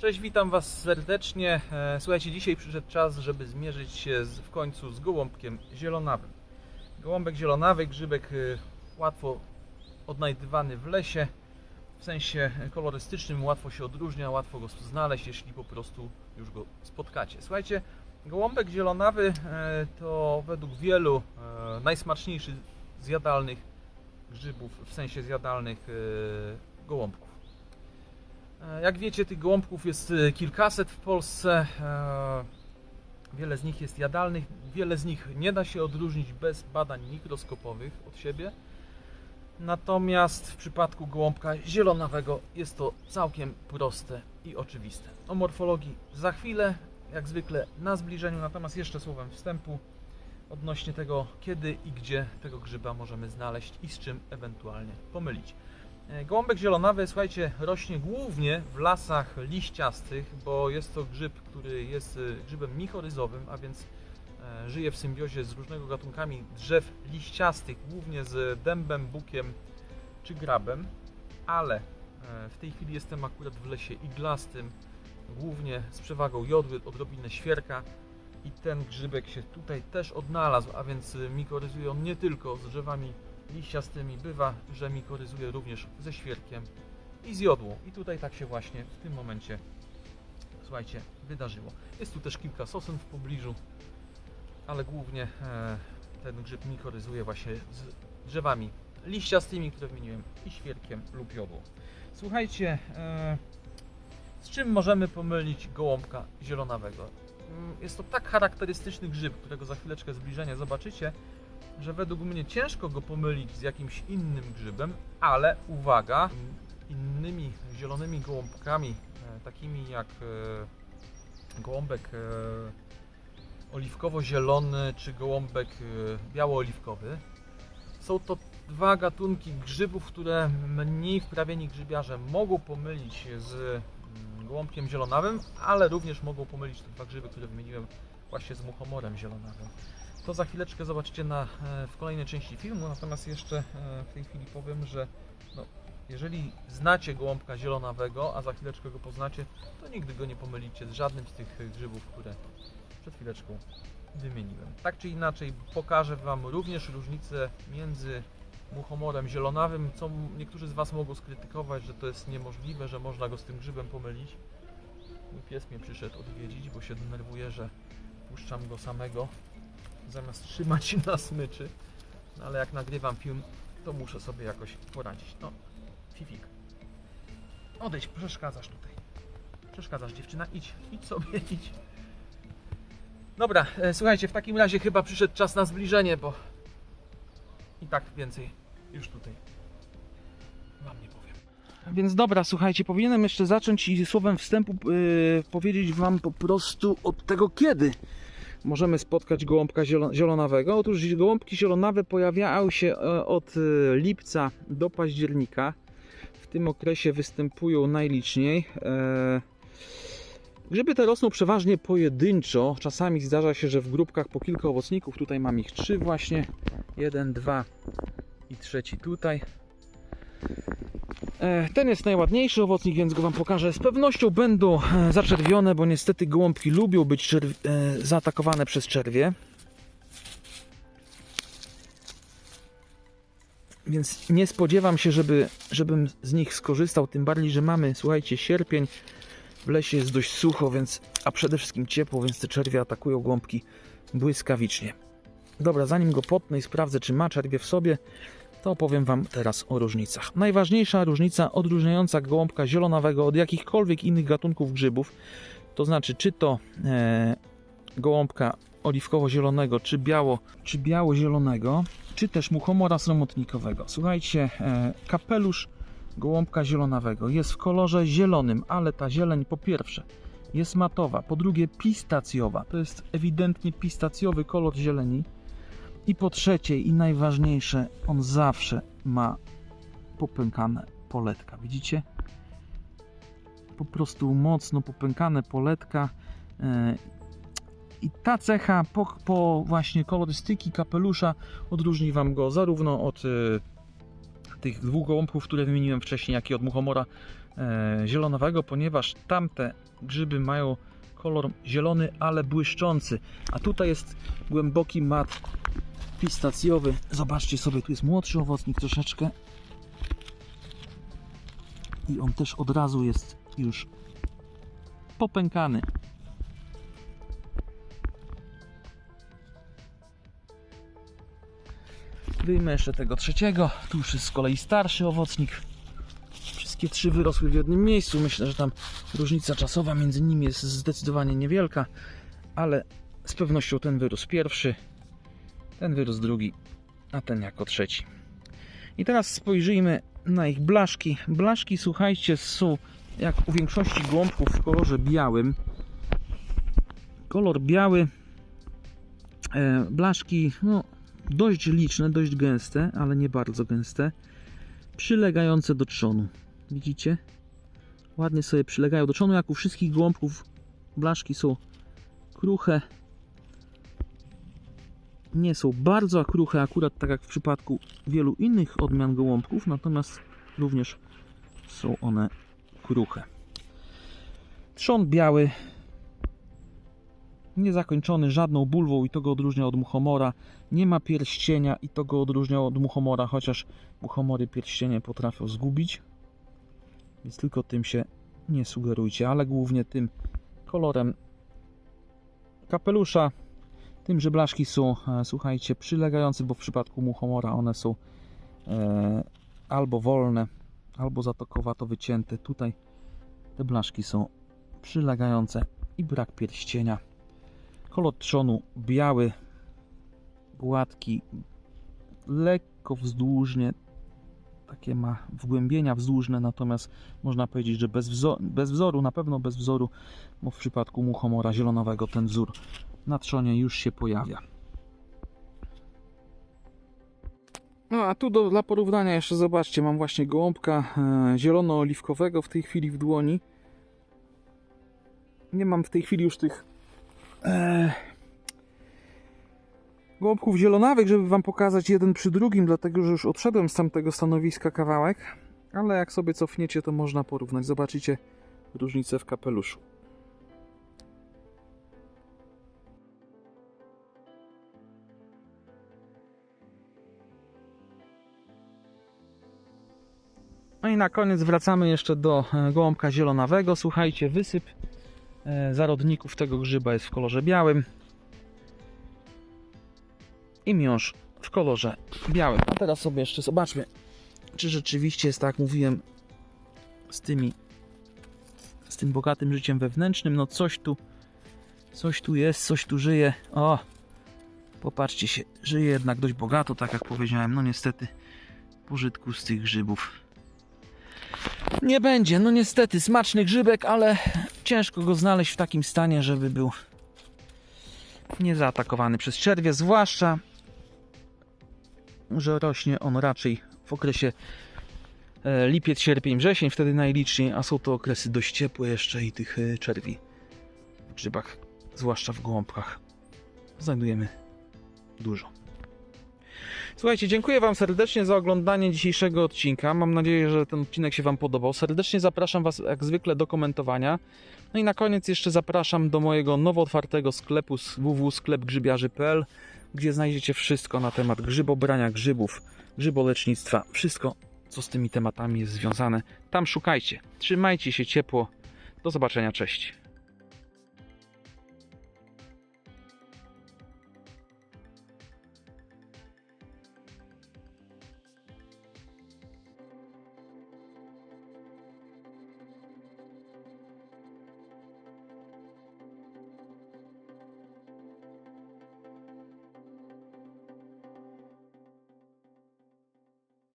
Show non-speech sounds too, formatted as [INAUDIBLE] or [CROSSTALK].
Cześć, witam Was serdecznie. E, Słuchajcie, dzisiaj przyszedł czas, żeby zmierzyć się z, w końcu z gołąbkiem zielonawym. Gołąbek zielonawy, grzybek e, łatwo odnajdywany w lesie. W sensie kolorystycznym łatwo się odróżnia, łatwo go znaleźć, jeśli po prostu już go spotkacie. Słuchajcie, gołąbek zielonawy e, to według wielu najsmaczniejszy z jadalnych grzybów, w sensie zjadalnych gołąbków. E, Jak wiecie, tych gołąbków jest e, kilkaset w Polsce. e, Wiele z nich jest jadalnych, wiele z nich nie da się odróżnić bez badań mikroskopowych od siebie. Natomiast w przypadku gołąbka zielonawego jest to całkiem proste i oczywiste. O morfologii za chwilę, jak zwykle na zbliżeniu, natomiast jeszcze słowem wstępu odnośnie tego, kiedy i gdzie tego grzyba możemy znaleźć i z czym ewentualnie pomylić. E, Gołąbek zielonawy, słuchajcie, rośnie głównie w lasach liściastych, bo jest to grzyb, który jest e, grzybem michoryzowym, a więc e, żyje w symbiozie z różnego gatunkami drzew liściastych, głównie z dębem, bukiem czy grabem, ale w tej chwili jestem akurat w lesie iglastym, głównie z przewagą jodły, odrobinę świerka i ten grzybek się tutaj też odnalazł, a więc mikoryzuje on nie tylko z drzewami liściastymi, bywa, że mikoryzuje również ze świerkiem i z jodłą. I tutaj tak się właśnie w tym momencie, słuchajcie, wydarzyło. Jest tu też kilka sosen w pobliżu, ale głównie e, ten grzyb mikoryzuje właśnie z drzewami liściastymi, które wymieniłem, i świerkiem lub jodłą. Słuchajcie, e, z czym możemy pomylić gołąbka zielonawego? Mm, Jest to tak charakterystyczny grzyb, którego za chwileczkę zbliżenie zobaczycie, że według mnie ciężko go pomylić z jakimś innym grzybem, ale uwaga, innymi zielonymi gołąbkami, e, takimi jak e, gołąbek e, oliwkowo-zielony czy gołąbek biało-oliwkowy, są to dwa gatunki grzybów, które mniej wprawieni grzybiarze mogą pomylić z mm, gołąbkiem zielonawym, ale również mogą pomylić te dwa grzyby, które wymieniłem właśnie z muchomorem zielonawym. To za chwileczkę zobaczycie na, e, w kolejnej części filmu, natomiast jeszcze e, w tej chwili powiem, że no, jeżeli znacie gołąbka zielonawego, a za chwileczkę go poznacie, to nigdy go nie pomylicie z żadnym z tych e, grzybów, które przed chwileczką wymieniłem. Tak czy inaczej pokażę Wam również różnicę między muchomorem zielonawym, co niektórzy z Was mogą skrytykować, że to jest niemożliwe, że można go z tym grzybem pomylić. Mój pies mnie przyszedł odwiedzić, bo się denerwuje, że puszczam go samego zamiast trzymać na smyczy. No ale jak nagrywam film, to muszę sobie jakoś poradzić. No, Fifik. Odejdź, przeszkadzasz tutaj. Przeszkadzasz dziewczyna, idź, idź sobie, [LAUGHS] idź. Dobra, e, słuchajcie, w takim razie chyba przyszedł czas na zbliżenie, bo i tak więcej już tutaj Wam nie powiem. Więc dobra, słuchajcie, powinienem jeszcze zacząć i słowem wstępu yy, powiedzieć Wam po prostu od tego kiedy możemy spotkać gołąbka zielo- zielonawego. Otóż gołąbki zielonawe pojawiają się e, od e, lipca do października. W tym okresie występują najliczniej. E, Grzyby te rosną przeważnie pojedynczo. Czasami zdarza się, że w grupkach po kilka owocników. Tutaj mam ich trzy właśnie. Jeden, dwa i trzeci tutaj. E, Ten jest najładniejszy owocnik, więc go Wam pokażę. Z pewnością będą e, zaczerwione, bo niestety gołąbki lubią być e, zaatakowane przez czerwie. Więc nie spodziewam się, żeby, żebym z nich skorzystał. Tym bardziej, że mamy, słuchajcie, sierpień. W lesie jest dość sucho, więc, a przede wszystkim ciepło, więc te czerwie atakują gołąbki błyskawicznie. Dobra, zanim go potnę i sprawdzę, czy ma czerwie w sobie, to opowiem Wam teraz o różnicach. Najważniejsza różnica odróżniająca gołąbka zielonawego od jakichkolwiek innych gatunków grzybów, to znaczy czy to e, gołąbka oliwkowo-zielonego, czy biało, czy biało-zielonego, czy też muchomora sromotnikowego. Słuchajcie, e, kapelusz gołąbka zielonawego jest w kolorze zielonym, ale ta zieleń po pierwsze jest matowa, po drugie pistacjowa. To jest ewidentnie pistacjowy kolor zieleni. I po trzecie i najważniejsze, on zawsze ma popękane poletka. Widzicie? Po prostu mocno popękane poletka. e, I ta cecha po, po właśnie kolorystyki kapelusza odróżni Wam go zarówno od e, tych dwóch gołąbków, które wymieniłem wcześniej, jak i od muchomora e, zielonowego, ponieważ tamte grzyby mają kolor zielony, ale błyszczący, a tutaj jest głęboki mat pistacjowy. Zobaczcie sobie, tu jest młodszy owocnik troszeczkę i on też od razu jest już popękany. Wyjmę jeszcze tego trzeciego. Tu już jest z kolei starszy owocnik. Wszystkie trzy wyrosły w jednym miejscu. Myślę, że tam różnica czasowa między nimi jest zdecydowanie niewielka, ale z pewnością ten wyrósł pierwszy, ten wyrósł drugi, a ten jako trzeci. I teraz spojrzyjmy na ich blaszki. Blaszki, słuchajcie, są jak u większości gołąbków w kolorze białym. Kolor biały. E, blaszki, no, dość liczne, dość gęste, ale nie bardzo gęste. Przylegające do trzonu. Widzicie? Ładnie sobie przylegają do trzonu, jak u wszystkich gołąbków. Blaszki są kruche. Nie są bardzo kruche, akurat tak jak w przypadku wielu innych odmian gołąbków, natomiast również są one kruche. Trzon biały, niezakończony żadną bulwą i to go odróżnia od muchomora. Nie ma pierścienia i to go odróżnia od muchomora, chociaż muchomory pierścienie potrafią zgubić. Więc tylko tym się nie sugerujcie, ale głównie tym kolorem kapelusza, tym, że blaszki są, e, słuchajcie, przylegające, bo w przypadku muchomora one są e, albo wolne, albo zatokowato wycięte. Tutaj te blaszki są przylegające i brak pierścienia. Kolor trzonu biały, gładki, lekko wzdłużnie, takie ma wgłębienia wzdłużne, natomiast można powiedzieć, że bez, wzo- bez wzoru, na pewno bez wzoru, bo w przypadku muchomora zielonowego ten wzór na trzonie już się pojawia. No a tu do, dla porównania jeszcze zobaczcie, mam właśnie gołąbka e, zielono-oliwkowego w tej chwili w dłoni. Nie mam w tej chwili już tych e, gołąbków zielonawych, żeby Wam pokazać jeden przy drugim, dlatego że już odszedłem z tamtego stanowiska kawałek. Ale jak sobie cofniecie, to można porównać. Zobaczycie różnicę w kapeluszu. No i na koniec wracamy jeszcze do e, gołąbka zielonawego. Słuchajcie, wysyp e, zarodników tego grzyba jest w kolorze białym i miąższ w kolorze białym. A teraz sobie jeszcze zobaczmy, czy rzeczywiście jest tak, jak mówiłem, z tymi z tym bogatym życiem wewnętrznym. No coś tu coś tu jest, coś tu żyje. O! Popatrzcie się, żyje jednak dość bogato, tak jak powiedziałem. No niestety pożytku z tych grzybów nie będzie. No niestety, smaczny grzybek, ale ciężko go znaleźć w takim stanie, żeby był nie zaatakowany przez czerwie, zwłaszcza, że rośnie on raczej w okresie e, lipiec, sierpień, wrzesień, wtedy najliczniej, a są to okresy dość ciepłe jeszcze i tych e, czerwi w grzybach, zwłaszcza w gołąbkach, znajdujemy dużo. Słuchajcie, dziękuję Wam serdecznie za oglądanie dzisiejszego odcinka. Mam nadzieję, że ten odcinek się Wam podobał. Serdecznie zapraszam Was jak zwykle do komentowania. No i na koniec jeszcze zapraszam do mojego nowo otwartego sklepu www.sklepgrzybiarzy.pl, gdzie znajdziecie wszystko na temat grzybobrania grzybów, grzybolecznictwa, wszystko co z tymi tematami jest związane. Tam szukajcie. Trzymajcie się ciepło. Do zobaczenia, cześć.